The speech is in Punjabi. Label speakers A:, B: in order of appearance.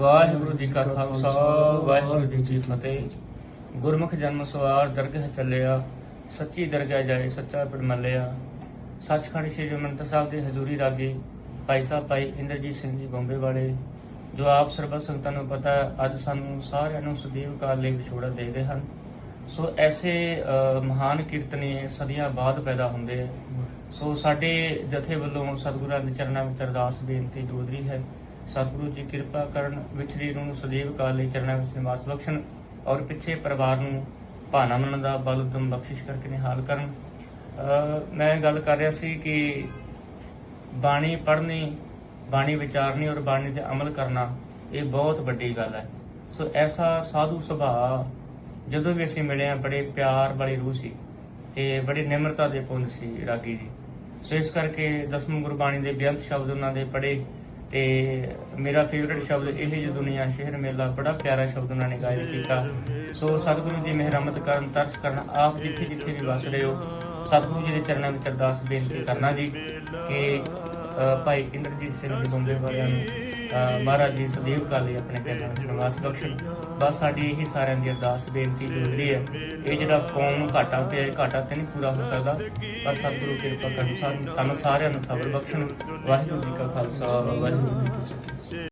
A: ਵਾਹਿਗੁਰੂ ਜੀ ਕਾ ਖਾਲਸਾ, ਵਾਹਿਗੁਰੂ ਜੀ ਕੀ ਫਤਿਹ। ਗੁਰਮੁਖ ਜਨਮ ਸਵਾਰ ਦਰਗਾਹ ਚੱਲਿਆ, ਸੱਚੀ ਦਰਗਾਹ ਜਾਏ, ਸੱਚਾ ਪਿੰਡ ਮੱਲਿਆ। ਸੱਚਖੰਡ ਸ੍ਰੀ ਹਰਿਮੰਦਰ ਸਾਹਿਬ ਦੇ ਹਜ਼ੂਰੀ ਰਾਗੀ ਭਾਈ ਸਾਹਿਬ ਭਾਈ ਇੰਦਰਜੀਤ ਸਿੰਘ ਜੀ ਬੰਬੇ ਵਾਲੇ, ਜੋ ਆਪ ਸਰਬਤ ਸੰਗਤਾਂ ਨੂੰ ਪਤਾ ਅੱਜ ਸਾਨੂੰ ਸਾਰਿਆਂ ਨੂੰ ਸਦੀਵ ਕਾਲ ਲਈ ਵਿਛੋੜਾ ਦੇ ਰਹੇ ਹਨ। ਸੋ ਐਸੇ ਮਹਾਨ ਕੀਰਤਨੀ ਸਦੀਆਂ ਬਾਅਦ ਪੈਦਾ ਹੁੰਦੇ ਆ ਸੋ ਸਾਡੇ ਜਥੇ ਵੱਲੋਂ ਸਤਿਗੁਰਾਂ ਦੇ ਚਰਨਾਂ ਵਿੱਚ ਅਰਦਾਸ ਬੇਨਤੀ ਜੋਦਰੀ ਹੈ। ਸਤਿਗੁਰੂ ਜੀ ਕਿਰਪਾ ਕਰਨ ਵਿਛੜੀ ਨੂੰ ਸਦੀਵ ਕਾਲ ਲਈ ਚਰਨਾਂ ਵਿੱਚ ਨਿਵਾਸ ਬਖਸ਼ਣ ਔਰ ਪਿੱਛੇ ਪਰਿਵਾਰ ਨੂੰ ਭਾਣਾ ਮੰਨਣ ਦਾ ਬਲ ਉਦਮ ਬਖਸ਼ਿਸ਼ ਕਰਕੇ ਨਿਹਾਲ ਕਰਨ। ਅ, ਮੈਂ ਗੱਲ ਕਰ ਰਿਹਾ ਸੀ ਕਿ ਬਾਣੀ ਪੜ੍ਹਨੀ ਬਾਣੀ ਵਿਚਾਰਨੀ ਔਰ ਬਾਣੀ ਤੇ ਅਮਲ ਕਰਨਾ ਇਹ ਬਹੁਤ ਵੱਡੀ ਗੱਲ ਹੈ। ਸੋ ਐਸਾ ਸਾਧੂ ਸੁਭਾਅ ਜਦੋਂ ਵੀ ਅਸੀਂ ਮਿਲੇ ਆ ਬੜੇ ਪਿਆਰ ਵਾਲੀ ਰੂਹ ਸੀ ਤੇ ਬੜੀ ਨਿਮਰਤਾ ਦੇ ਪੁੰਨ ਸੀ ਰਾਗੀ ਜੀ। ਸੋ ਇਸ ਕਰਕੇ ਦਸਮ ਗੁਰਬਾਣੀ ਦੇ ਬੇਅੰਤ ਸ਼ਬਦ ਉਹਨਾਂ ਦੇ ਪੜੇ ਤੇ ਮੇਰਾ ਫੇਵਰਿਟ ਸ਼ਬਦ ਇਹ ਜੋ ਦੁਨੀਆ ਸ਼ਹਿਰ ਮੇਲਾ, ਬੜਾ ਪਿਆਰਾ ਸ਼ਬਦ ਉਹਨਾਂ ਨੇ ਗਾਇਬ ਕੀਤਾ। ਸੋ ਸਤਿਗੁਰੂ ਦੀ ਮਿਹਰਮਤ ਕਰਨ, ਤਰਸ ਕਰਨ, ਆਪ ਜਿੱਥੇ ਜਿੱਥੇ ਵੀ ਵਸ ਰਹੇ ਹੋ, ਸਤਿਗੁਰੂ ਜੀ ਦੇ ਚਰਨਾਂ ਵਿੱਚ ਅਰਦਾਸ ਬੇਨਤੀ ਕਰਨਾ ਜੀ ਕਿ ਭਾਈ ਇੰਦਰਜੀਤ ਸਿੰਘ ਜੀ ਬੰਬੇ ਵਾਲਿਆਂ ਨੂੰ ਮਹਾਰਾਜ ਜੀ ਸਦੀਵ ਕਾਲੀ ਆਪਣੇ ਚਰਨਾਂ ਵਿੱਚ ਨਿਵਾਸ ਬਖਸ਼ਣ ਬਸ ਸਾਡੀ ਇਹੀ ਸਾਰਿਆਂ ਦੀ ਅਰਦਾਸ, ਬੇਨਤੀ ਜ਼ਰੂਰੀ ਹੈ। ਇਹ ਜਿਹੜਾ ਕੌਮ ਨੂੰ ਘਾਟਾ ਪਿਆ ਇਹ ਘਾਟਾ ਤੇ ਨਹੀਂ ਪੂਰਾ ਹੋ ਸਕਦਾ, ਪਰ ਸਤਿਗੁਰੂ ਕਿਰਪਾ ਕਰਨ ਸਾਨੂੰ ਸਾਨੂੰ ਸਾਰਿਆਂ ਨੂੰ ਸਬਰ ਬਖਸ਼ਣ। ਵਾਹਿਗੁਰੂ ਜੀ ਕਾ ਖਾਲਸਾ, ਵਾਹਿਗੁਰੂ ਜੀ ਕੀ ਫਤਿਹ।